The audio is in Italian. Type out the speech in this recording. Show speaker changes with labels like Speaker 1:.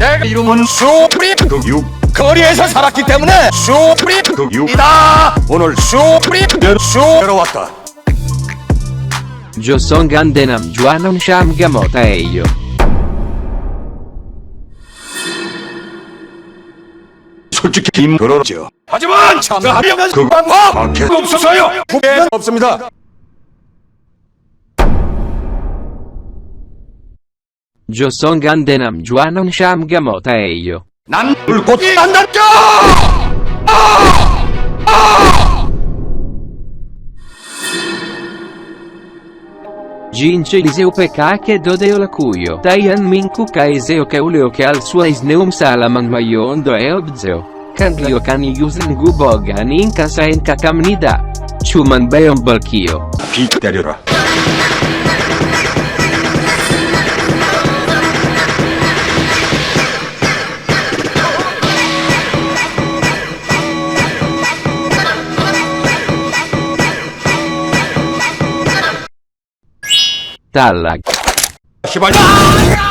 Speaker 1: 내 이름은 슈프림유 거리에서 살았기 때문에 슈프림이다. 오늘 슈프림 슈로 왔다.
Speaker 2: Josong Denam Juanon Sham Gamota Eyo.
Speaker 1: 솔직히 힘 들었죠. 하지만 참가하려면 그 방법 없어서요. 후회 없습니다
Speaker 2: Josong Denam Juanon Sham Gamota Eyo.
Speaker 1: 난 불꽃 난다죠
Speaker 2: Jinche Iseo Pekake Dodeo Lakuyo. Tayan Minku Kaiseo Kauleo ke al sua isneum salamang mayondo e obzeo. Kanglio kani yuzen gubogan inka sain kakamnida. Chuman beyon balkio.
Speaker 1: 비 derler. Şibaca!